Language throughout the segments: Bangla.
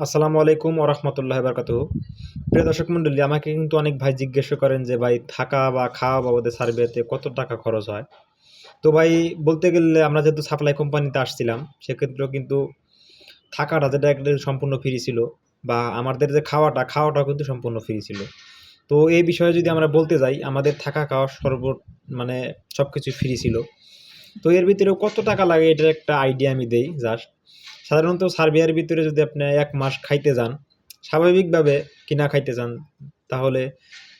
আসসালামু আলাইকুম ওরহমতুল্লাহ বারকাত প্রিয় দর্শক মণ্ডলী, আমাকে কিন্তু অনেক ভাই জিজ্ঞাসা করেন যে, ভাই, থাকা বা খাওয়া বাবদে সার্ভেতে কত টাকা খরচ হয়? তো ভাই, বলতে গেলে আমরা যেহেতু সাপ্লাই কোম্পানিতে আসছিলাম, সেক্ষেত্রেও কিন্তু থাকাটা যেটা সম্পূর্ণ ফ্রি ছিল বা আমাদের যে খাওয়াটা, খাওয়াটাও কিন্তু সম্পূর্ণ ফ্রি ছিল। তো এই বিষয়ে যদি আমরা বলতে যাই, আমাদের থাকা খাওয়া সর্ব মানে সব কিছু ফ্রি ছিল। তো এর ভিতরেও কত টাকা লাগে এটার একটা আইডিয়া আমি দেই জাস্ট সাধারণত সার্বিয়ার ভিতরে যদি আপনি এক মাস খাইতে যান, স্বাভাবিকভাবে কিনা খাইতে যান, তাহলে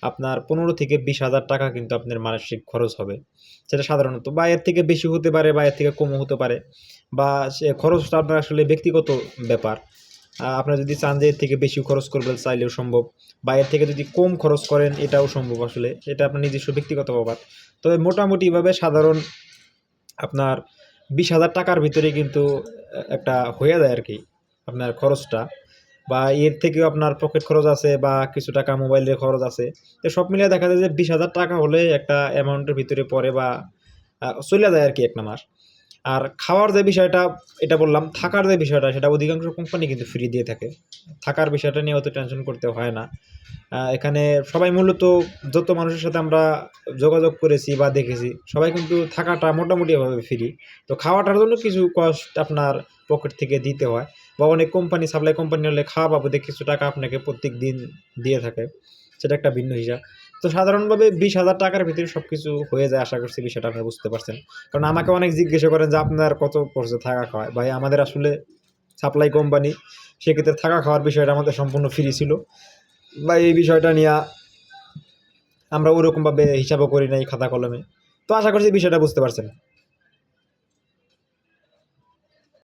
আপনার পনেরো থেকে বিশ হাজার টাকা কিন্তু আপনার মানসিক খরচ হবে। সেটা সাধারণত বা এর থেকে বেশি হতে পারে বা এর থেকে কমও হতে পারে বা সে খরচটা আপনার আসলে ব্যক্তিগত ব্যাপার। আপনার যদি চান যে এর থেকে বেশি খরচ করবেন, চাইলেও সম্ভব বা এর থেকে যদি কম খরচ করেন, এটাও সম্ভব আসলে। এটা আপনার নিজস্ব ব্যক্তিগত ব্যাপার। তবে মোটামুটিভাবে সাধারণ আপনার বিশ হাজার টাকার ভিতরে কিন্তু একটা হয়ে যায় আর কি আপনার খরচটা। বা এর থেকেও আপনার পকেট খরচ আছে বা কিছু টাকা মোবাইলের খরচ আছে। তো সব মিলিয়ে দেখা যায় যে বিশ হাজার টাকা হলে একটা অ্যামাউন্টের ভিতরে পড়ে বা চলে যায় আর কি একটা মাস আর খাওয়ার যে বিষয়টা, এটা বললাম, থাকার যে বিষয়টা, সেটা অধিকাংশ কোম্পানি কিন্তু ফ্রি দিয়ে থাকে। থাকার বিষয়টা নিয়ে অত টেনশন করতে হয় না। এখানে সবাই মূলত যত মানুষের সাথে আমরা যোগাযোগ করেছি বা দেখেছি, সবাই কিন্তু থাকাটা মোটামুটিভাবে ফ্রি তো খাওয়াটার জন্য কিছু কস্ট আপনার পকেট থেকে দিতে হয় বা অনেক কোম্পানি সাপ্লাই কোম্পানি হলে খাওয়া বাবদে কিছু টাকা আপনাকে প্রত্যেক দিন দিয়ে থাকে। সেটা একটা ভিন্ন হিসাব। তো সাধারণভাবে বিশ হাজার টাকার ভিতরে সব কিছু হয়ে যায়, আশা করছি বিষয়টা আপনারা বুঝতে পারছেন। কারণ আমাকে অনেক জিজ্ঞাসা করেন যে আপনার কত পর্যায়ে থাকা খাওয়ায়? ভাই, আমাদের আসলে সাপ্লাই কোম্পানি সেক্ষেত্রে থাকা খাওয়ার বিষয়টা আমাদের সম্পূর্ণ ফ্রি ছিল। বা এই বিষয়টা নিয়ে আমরা ওরকমভাবে হিসাবও করি নাই খাতা কলমে। তো আশা করছি বিষয়টা বুঝতে পারছেন।